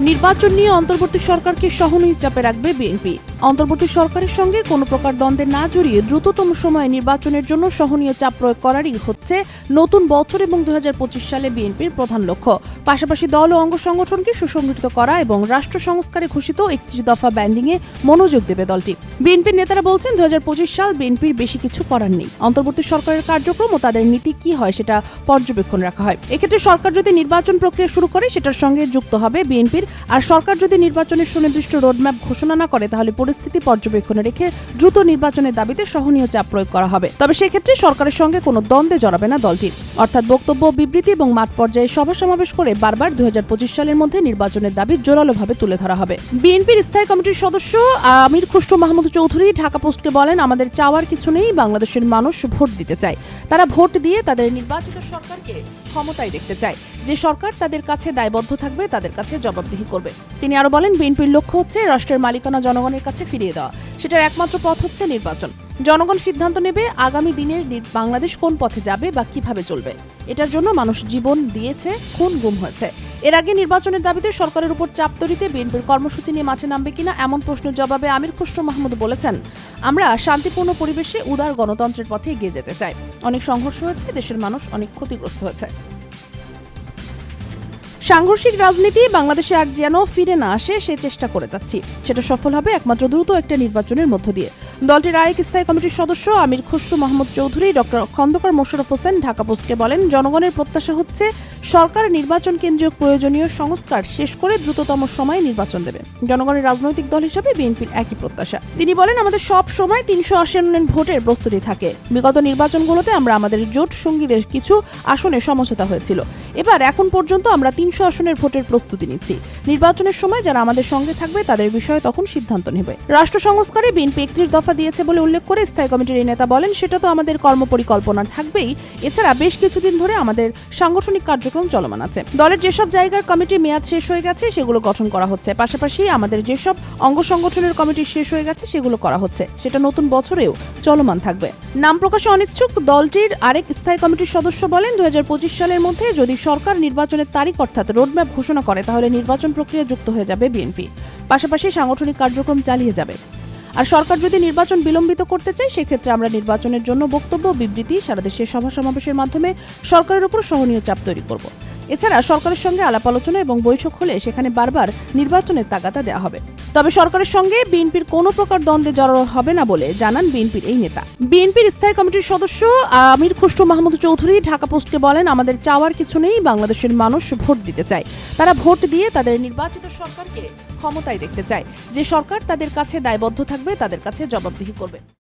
নির্বাচন নিয়ে অন্তর্বর্তী সরকারকে সহনীয় চাপে রাখবে বিএনপি। অন্তর্বর্তী সরকারের সঙ্গে কোনো প্রকার দ্বন্দ্বে না জড়িয়ে দ্রুততম সময়ে নির্বাচনের জন্য সহনীয় চাপ প্রয়োগ করারই হচ্ছে নতুন বছর এবং দুই সালে বিএনপির প্রধান লক্ষ্য। পাশাপাশি দল ও অঙ্গ সংগঠনকে সুসংগঠিত করা এবং রাষ্ট্র সংস্কারে ঘোষিত একত্রিশ দফা ব্যান্ডিংয়ে মনোযোগ দেবে দলটি। বিএনপির নেতারা বলছেন, দুই সাল বিএনপির বেশি কিছু করার নেই। অন্তর্বর্তী সরকারের কার্যক্রম ও তাদের নীতি কি হয় সেটা পর্যবেক্ষণ রাখা হয়। এক্ষেত্রে সরকার যদি নির্বাচন প্রক্রিয়া শুরু করে, সেটার সঙ্গে যুক্ত হবে বিএনপির। আর সরকার যদি নির্বাচনের সুনির্দিষ্ট রোডম্যাপ ঘোষণা না করে, তাহলে পরিস্থিতি পর্যবেক্ষণে রেখে দ্রুত নির্বাচনের দাবিতে সহনীয় চাপ প্রয়োগ করা হবে। তবে সেক্ষেত্রে সরকারের সঙ্গে কোনো দ্বন্দ্বে জড়াবে না দলটি অর্থাৎ বক্তব্য, বিবৃতি এবং মাঠ পর্যায়ে সভা সমাবেশ করে বারবার দু হাজার পঁচিশ সালের মধ্যে নির্বাচনের দাবি জোরালোভাবে তুলে ধরা হবে। বিএনপির স্থায়ী কমিটির সদস্য আমির খুসরো মাহমুদ চৌধুরী ঢাকা পোস্টকে বলেন, আমাদের চাওয়ার কিছু নেই, বাংলাদেশের মানুষ ভোট দিতে চায়। তারা ভোট দিয়ে তাদের নির্বাচিত সরকারকে ক্ষমতায় দেখতে চায়। যে সরকার তাদের কাছে দায়বদ্ধ থাকবে, তাদের কাছে জবাবদিহি করবে। তিনি আরও বলেন, বিএনপির লক্ষ্য হচ্ছে রাষ্ট্রের মালিকানা জনগণের কাছে ফিরিয়ে দেওয়া। সেটার একমাত্র পথ হচ্ছে নির্বাচন। জনগণ সিদ্ধান্ত নেবে আগামী দিনের বাংলাদেশ কোন পথে যাবে বা কীভাবে চলবে। এটার জন্য মানুষ জীবন দিয়েছে, খুন গুম হয়েছে। এর আগে নির্বাচনের দাবিতে সরকারের উপর চাপ তৈরিতে বিএনপির কর্মসূচি নিয়ে মাঠে নামবে কিনা এমন প্রশ্নের জবাবে আমির খুসরো মাহমুদ বলেছেন, আমরা শান্তিপূর্ণ পরিবেশে উদার গণতন্ত্রের পথে এগিয়ে যেতে চাই। অনেক সংঘর্ষ হয়েছে, দেশের মানুষ অনেক ক্ষতিগ্রস্ত হয়েছে। সাংঘর্ষিক রাজনীতি বাংলাদেশে আর যেন ফিরে না আসে, সে চেষ্টা করে যাচ্ছি। সেটা সফল হবে একমাত্র দ্রুত একটা নির্বাচনের মধ্য দিয়ে। দলটির আরেক স্থায়ী কমিটির সদস্য আমির খসরু মোহাম্মদ চৌধুরী, ডক্টর খন্দকার মোশারফ হোসেন ঢাকা পোস্টকে বলেন, জনগণের প্রত্যাশা হচ্ছে সরকার নির্বাচন কেন্দ্রীয় প্রয়োজনীয় সংস্কার শেষ করে দ্রুততম সময়ে নির্বাচন দেবে। জনগণের রাজনৈতিক দল হিসেবে বিএনপির একই প্রত্যাশা। তিনি বলেন, আমাদের সব সময় তিনশো আসনের ভোটের প্রস্তুতি থাকে। বিগত নির্বাচনগুলোতে আমরা আমাদের জোট সঙ্গীদের কিছু আসনে সমঝোতা হয়েছিল। এবার এখন পর্যন্ত আমরা তিনশো আসনের ভোটের প্রস্তুতি নিচ্ছি। নির্বাচনের সময় যারা আমাদের সঙ্গে থাকবে, তাদের বিষয়ে তখন সিদ্ধান্ত নেবে। রাষ্ট্র সংস্কারে বিএনপি একত্রিশ দফা দিয়েছে বলে উল্লেখ করে স্থায়ী কমিটির এই নেতা বলেন, সেটা তো আমাদের কর্মপরিকল্পনা থাকবেই। এছাড়া বেশ কিছুদিন ধরে আমাদের সাংগঠনিক কার্যক্রম চলমান আছে। দলের যেসব জায়গার কমিটির মেয়াদ শেষ হয়ে গেছে, সেগুলো গঠন করা হচ্ছে। পাশাপাশি আমাদের যেসব অঙ্গ সংগঠনের কমিটি শেষ হয়ে গেছে, সেগুলো করা হচ্ছে। সেটা নতুন বছরেও চলমান থাকবে। নাম প্রকাশে অনিচ্ছুক দলটির আরেক স্থায়ী কমিটির সদস্য বলেন, দুই হাজার পঁচিশ সালের মধ্যে যদি সরকার নির্বাচনের তারিখ অর্থাৎ রোডম্যাপ ঘোষণা করে, তাহলে নির্বাচন প্রক্রিয়া যুক্ত হয়ে যাবে বিএনপি। পাশাপাশি সাংগঠনিক কার্যক্রম চালিয়ে যাবে। আর সরকার যদি নির্বাচন বিলম্বিত করতে চায়, সেক্ষেত্রে আমরা নির্বাচনের জন্য বক্তব্য, বিবৃতি, সারা দেশের সভা সমাবেশের মাধ্যমে সরকারের উপর সহনীয় চাপ তৈরি করব। এছাড়া সরকারের সঙ্গে আলাপ আলোচনা এবং বৈঠক হলে সেখানে বারবার নির্বাচনের তাগাদা দেওয়া হবে। তবে সরকারের সঙ্গে বিএনপির কোনো প্রকার দ্বন্দ্বে জড়ানো হবে না বলে জানান বিএনপির এই নেতা। বিএনপির স্থায়ী কমিটির সদস্য আমির খুসরো মাহমুদ চৌধুরী ঢাকা পোস্টকে বলেন, আমাদের চাওয়ার কিছু নেই, বাংলাদেশের মানুষ ভোট দিতে চায়। তারা ভোট দিয়ে তাদের নির্বাচিত সরকারকে ক্ষমতায় দেখতে চায়। যে সরকার তাদের কাছে দায়বদ্ধ থাকবে, তাদের কাছে জবাবদিহি করবে।